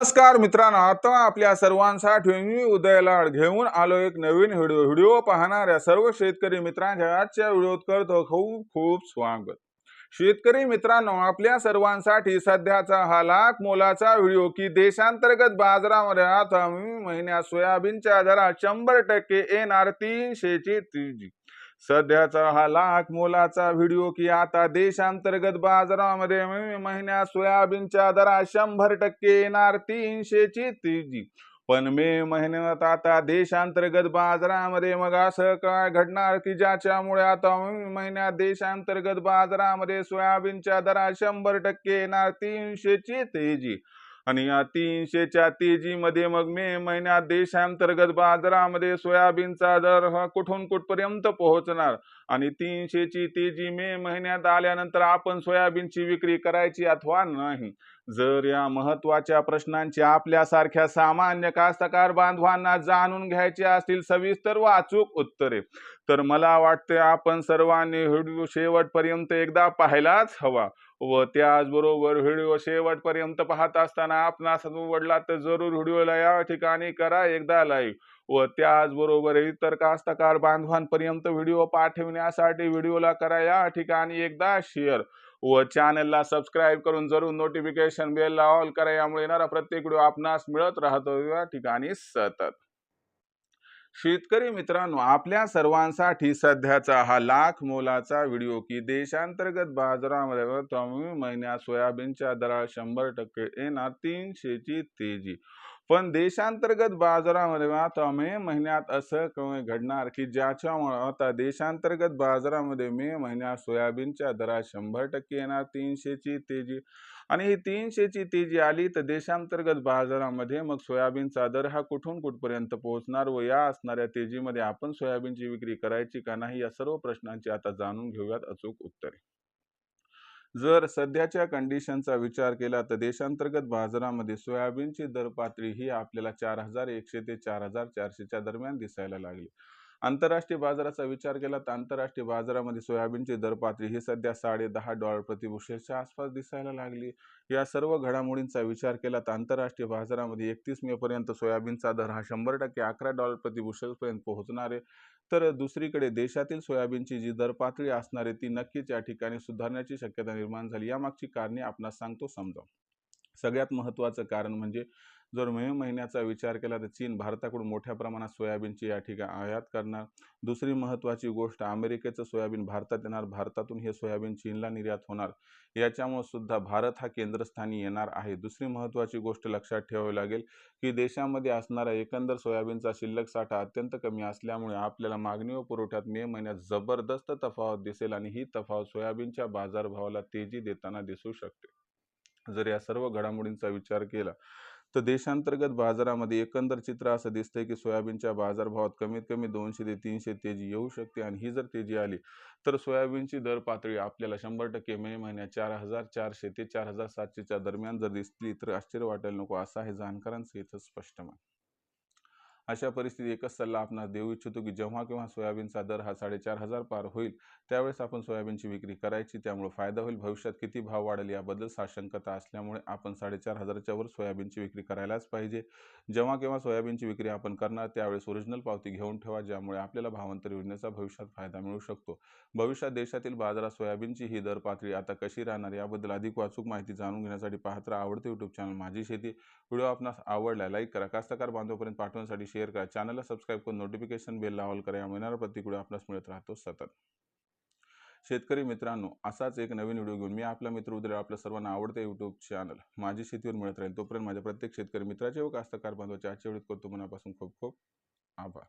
नमस्कार मित्रांनो आता आपल्या सर्वांसाठी मी उदयलाड घेऊन आलो एक नवीन व्हिडिओ. व्हिडिओ पाहणाऱ्या सर्व शेतकरी मित्रांच्या आजच्या व्हिडिओत करतो खूप खूप स्वागत. शेतकरी मित्रांनो आपल्या सर्वांसाठी सध्याचा हा लाख मोलाचा व्हिडिओ की देशांतर्गत बाजारामध्ये आता मी महिन्यात सोयाबीनच्या दरात शंभर टक्के येणार तीनशेची तीजी. सध्याचा हा लाख मोलाचा व्हिडिओ की आता देशांतर्गत बाजारामध्ये मे महिन्यात सोयाबीनच्या दरात शंभर टक्के येणार तीनशेची तेजी. पण मे महिन्यात आता देशांतर्गत बाजारामध्ये मग असं काय घडणार की ज्याच्यामुळे आता मे महिन्यात देशांतर्गत बाजारामध्ये सोयाबीनच्या दरात शंभर टक्के येणार तीनशेची तेजी? आणि या तीनशेच्या तेजीमध्ये मग मे महिन्यात देशांतर्गत बाजारामध्ये सोयाबीनचा दर हा कुठून कुठपर्यंत पोहोचणार? आणि तीनशेची तेजी मे महिन्यात आल्यानंतर आपण सोयाबीनची विक्री करायची अथवा नाही? जर या महत्त्वाच्या प्रश्नांची आपल्यासारख्या सामान्य कास्तकार बांधवांना जाणून घ्यायची असतील सविस्तर व अचूक उत्तरे. तर मला वाटते आपण सर्वांनी व्हिडिओ शेवटपर्यंत एकदा पाहायलाच हवा. व त्याचबरोबर व्हिडिओ शेवटपर्यंत पाहत असताना आपणास आवडला तर जरूर व्हिडिओला या ठिकाणी करा एकदा लाईव्ह व त्याचबरोबर इतर कास्तकार बांधवांपर्यंत व्हिडिओ पाठविण्यासाठी व्हिडिओला करा या ठिकाणी एकदा शेअर व चॅनलला सबस्क्राईब करून जरूर नोटिफिकेशन बेलला ऑल करा यामुळे येणारा प्रत्येक व्हिडिओ आपणास मिळत राहतो. या ठिकाणी सतत. शेतकरी मित्रांनो आपल्या सर्वांसाठी सध्याचा हा लाख मोलाचा व्हिडिओ की देशांतर्गत बाजारामध्ये महिन्यात सोयाबीनच्या दरात शंभर टक्के येणार तीनशेची तेजी. पण देशांतर्गत बाजारामध्ये आता मे महिन्यात असं कमी घडणार की ज्याच्यामुळे आता देशांतर्गत बाजारामध्ये मे महिन्यात सोयाबीनच्या दरात शंभर टक्के येणार तीनशेची तेजी आणि ही तीनशेची तेजी आली तर देशांतर्गत बाजारामध्ये मग सोयाबीनचा दर हा कुठून कुठपर्यंत पोहोचणार व या असणाऱ्या तेजीमध्ये आपण सोयाबीनची विक्री करायची का नाही या सर्व प्रश्नांची आता जाणून घेऊयात अचूक उत्तरे. जर सध्याच्या कंडिशनचा विचार केला तर देशांतर्गत बाजारामध्ये सोयाबीनची दर पातळी ही आपल्याला चार हजार एकशे ते चार हजार चारशेच्या दरम्यान दिसायला लागली. आंतरराष्ट्रीय बाजाराचा विचार केला तर आंतरराष्ट्रीय बाजारामध्ये सोयाबीनची दर पातळी ही सध्या साडे दहा डॉलर प्रतिबुशेलच्या आसपास दिसायला लागली. या सर्व घडामोडींचा विचार केला तर आंतरराष्ट्रीय बाजारामध्ये एकतीस मे पर्यंत सोयाबीनचा दर हा शंभर टक्के अकरा डॉलर प्रतिबुशेलपर्यंत पोहोचणार आहे. तर दुसरीकडे देशातील सोयाबीनची जी दर पातळी असणार आहे ती नक्कीच या ठिकाणी सुधारण्याची शक्यता निर्माण झाली. यामागची कारणे आपणास सांगतो समजावून. सगळ्यात महत्त्वाचं कारण म्हणजे जर मे महिन्याचा विचार केला तर चीन भारताकडून मोठ्या प्रमाणात सोयाबीनची या ठिकाणी आयात करणार. दुसरी महत्त्वाची गोष्ट अमेरिकेचं सोयाबीन भारतात येणार भारतातून हे सोयाबीन चीनला निर्यात होणार. याच्यामुळे सुद्धा भारत हा केंद्रस्थानी येणार आहे. दुसरी महत्त्वाची गोष्ट लक्षात ठेवावी लागेल की देशामध्ये असणारा एकंदर सोयाबीनचा शिल्लक साठा अत्यंत कमी असल्यामुळे आपल्याला मागणी व पुरवठ्यात मे महिन्यात जबरदस्त तफावत दिसेल आणि ही तफावत सोयाबीनच्या बाजारभावाला तेजी देताना दिसू शकते. जर या सर्व घडामोडींचा विचार केला तर देशांतर्गत बाजारामध्ये एकंदर चित्र असं दिसतंय की सोयाबीनच्या बाजारभावात कमीत कमी दोनशे ते तीनशे तेजी येऊ शकते आणि ही जर तेजी आली तर सोयाबीनची दर पातळी आपल्याला शंभर टक्के मे महिन्यात चार हजार चारशे ते चार हजार सातशेच्या दरम्यान जर दिसली तर आश्चर्य वाटायला नको असं आहे जाणकारांचं इथं स्पष्ट मान अशा परिस्थितीत एकच सल्ला आपण देऊ इच्छितो की जेव्हा केव्हा सोयाबीनचा दर हा साडेचार हजार पार होईल त्यावेळेस आपण सोयाबीनची विक्री करायची त्यामुळे फायदा होईल. भविष्यात किती भाव वाढेल याबद्दल साशंकता असल्यामुळे आपण साडेचार हजाराच्या वर सोयाबीनची विक्री करायलाच पाहिजे. जेव्हा केव्हा सोयाबीनची विक्री आपण करणार त्यावेळेस ओरिजिनल पावती घेऊन ठेवा ज्यामुळे आपल्याला भावांतर योजनेचा भविष्यात फायदा मिळू शकतो. भविष्यात देशातील बाजारात सोयाबीनची ही दर पातळी आता कशी राहणार याबद्दल अधिक वाचूक माहिती जाणून घेण्यासाठी पाहत आवडते यूट्यूब चॅनल माझी शेती. व्हिडिओ आपणास आवडला लाईक करा. कास्तकार बांधवपर्यंत पाठवण्यासाठी शेअर करा. चॅनलला सबस्क्राईब करून नोटिफिकेशन बेल ऑल करा. या येणारा प्रत्येक व्हिडिओ आपणास मिळत राहतो सतत. शेतकरी मित्रांनो असाच एक नवीन व्हिडिओ घेऊन मी आपला मित्र उद्या आपल्या सर्वांना आवडते यूट्यूब चॅनल माझी शेतीवर मिळत राहील तोपर्यंत माझ्या प्रत्येक शेतकरी मित्राचे व कास्तकार बांधवाचे आजच्या वेळेत करतो. मनापासून खूप खूप आभार.